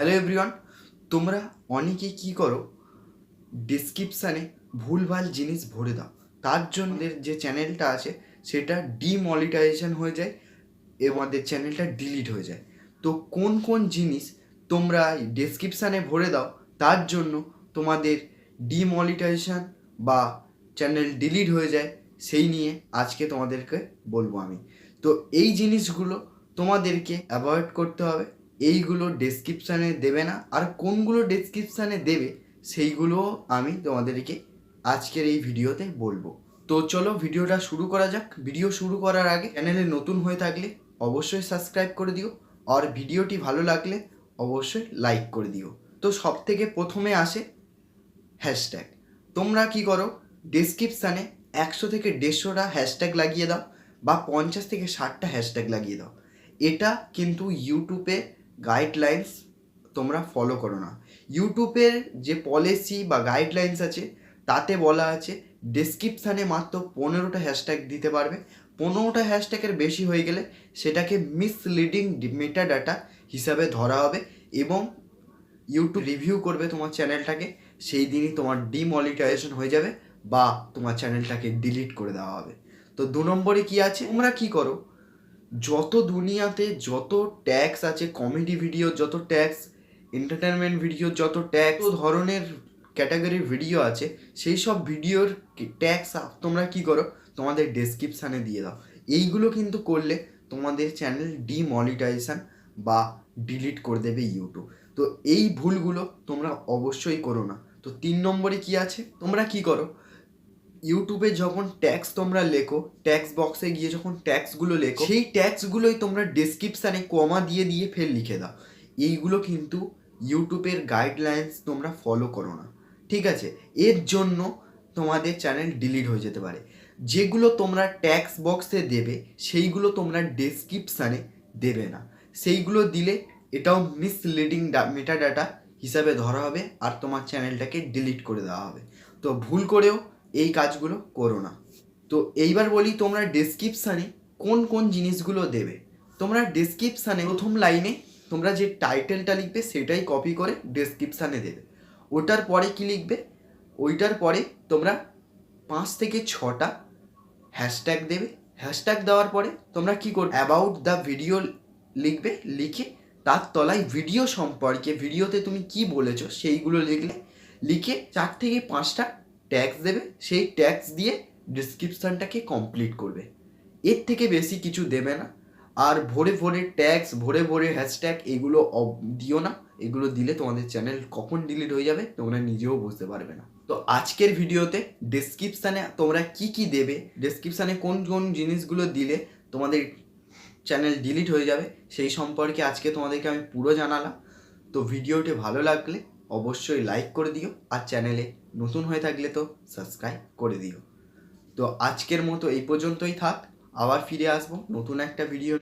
Hello everyone তোমরা অনেকে কি করো? ডিসক্রিপশানে ভুলভাল জিনিস ভরে দাও। তার জন্য যে চ্যানেলটা আছে, সেটা ডিমনিটাইজেশন হয়ে যায় আমাদের চ্যানেলটা ডিলিট হয়ে যায়। তো কোন কোন জিনিস তোমরা ডেসক্রিপশানে ভরে দাও, তার জন্য তোমাদের ডিমনিটাইজেশন বা চ্যানেল ডিলিট হয়ে যায়, সেই নিয়ে আজকে তোমাদেরকে বলব আমি। তো এই জিনিসগুলো তোমাদেরকে অ্যাভয়েড করতে হবে। এইগুলো ডেসক্রিপশানে দেবে না। আর কোনগুলো ডেসক্রিপশানে দেবে সেইগুলো আমি তোমাদেরকে আজকের এই ভিডিওতে বলব। তো চলো ভিডিওটা শুরু করা যাক। ভিডিও শুরু করার আগে চ্যানেলে নতুন হয়ে থাকলে অবশ্যই সাবস্ক্রাইব করে দিও। আর ভিডিওটি ভালো লাগলে অবশ্যই লাইক করে দিও। তো সব থেকে প্রথমে আসে হ্যাশট্যাগ তোমরা কি করো? ডেসক্রিপশানে একশো থেকে দেড়শোটা হ্যাশট্যাগ লাগিয়ে দাও বা পঞ্চাশ থেকে ষাটটা হ্যাশট্যাগ লাগিয়ে দাও। এটা কিন্তু ইউটিউবে গাইডলাইন্স তোমরা ফলো করো না। ইউটিউবের যে পলিসি বা গাইডলাইন্স আছে, তাতে বলা আছে ডেসক্রিপশানে মাত্র পনেরোটা হ্যাশট্যাগ দিতে পারবে। পনেরোটা হ্যাশট্যাগের বেশি হয়ে গেলে সেটাকে মিসলিডিং মেটা ডাটা হিসাবে ধরা হবে এবং ইউটিউব রিভিউ করবে তোমার চ্যানেলটাকে সেই দিনই তোমার ডিমনিটাইজেশন হয়ে যাবে বা তোমার চ্যানেলটাকে ডিলিট করে দেওয়া হবে। তো দু নম্বরে কি আছে? তোমরা কি করো? যত দুনিয়াতে যত ট্যাক্স আছে কমেডি ভিডিও যত ট্যাক্স এন্টারটেনমেন্ট ভিডিও যত ট্যাক্স ধরনের ক্যাটাগরির ভিডিও আছে, সেই সব ভিডিওর ট্যাক্স তোমরা কি করো? তোমাদের ডেসক্রিপশানে দিয়ে দাও। এইগুলো কিন্তু করলে তোমাদের চ্যানেল ডিমনিটাইজেশন বা ডিলিট করে দেবে ইউটিউব তো এই ভুলগুলো তোমরা অবশ্যই করো না। তো তিন নম্বরে কি আছে? তোমরা কি করো? ইউটিউবে যখন ট্যাক্স তোমরা লেখো ট্যাক্স বক্সে গিয়ে যখন ট্যাক্সগুলো লেখো সেই ট্যাক্সগুলোই তোমরা ডেসক্রিপশানে কমা দিয়ে দিয়ে ফের লিখে দাও। এইগুলো কিন্তু ইউটিউবের গাইডলাইন্স তোমরা ফলো করো না। ঠিক আছে? এর জন্য তোমাদের চ্যানেল ডিলিট হয়ে যেতে পারে। যেগুলো তোমরা ট্যাক্স বক্সে দেবে সেইগুলো তোমরা ডেসক্রিপশানে দেবে না। সেইগুলো দিলে এটাও মিসলিডিং মেটা ডাটা হিসাবে ধরা হবে আর তোমার চ্যানেলটাকে ডিলিট করে দেওয়া হবে। তো ভুল করেও এই কাজগুলো করো না। তো এইবার বলি তোমরা ডেসক্রিপশানে কোন কোন জিনিসগুলো দেবে। তোমরা ডেসক্রিপশানে প্রথম লাইনে তোমরা যে টাইটেলটা লিখবে সেটাই কপি করে ডেসক্রিপশানে দেবে। ওটার পরে কি লিখবে? ওইটার পরে তোমরা পাঁচ থেকে ছটা হ্যাশট্যাগ দেবে। হ্যাশট্যাগ দেওয়ার পরে তোমরা কি করবে অ্যাবাউট দ্য ভিডিও লিখবে, লিখে তার তলায় ভিডিও সম্পর্কে ভিডিওতে তুমি কি বলেছ সেইগুলো লিখলে, লিখে চার থেকে পাঁচটা ট্যাক্স দেবে, সেই ট্যাক্স দিয়ে ডিসক্রিপশানটাকে কমপ্লিট করবে। এর থেকে বেশি কিছু দেবে না। আর ভোরে ভোরে ট্যাক্স ভোরে ভোরে হ্যাশট্যাগ এগুলো দিও না। এগুলো দিলে তোমাদের চ্যানেল কখন ডিলিট হয়ে যাবে, তোমরা নিজেও বুঝতে পারবে না। তো আজকের ভিডিওতে ডেসক্রিপশানে তোমরা কি কি দেবে ডেসক্রিপশানে কোন কোন জিনিসগুলো দিলে তোমাদের চ্যানেল ডিলিট হয়ে যাবে, সেই সম্পর্কে আজকে তোমাদেরকে আমি পুরো জানালাম। তো ভিডিওটি ভালো লাগলে অবশ্যই লাইক করে দিও আর চ্যানেলে নতুন হয়ে থাকলে তো সাবস্ক্রাইব করে দিও। তো আজকের মতো এই পর্যন্তই থাক, আবার ফিরে আসব নতুন একটা ভিডিও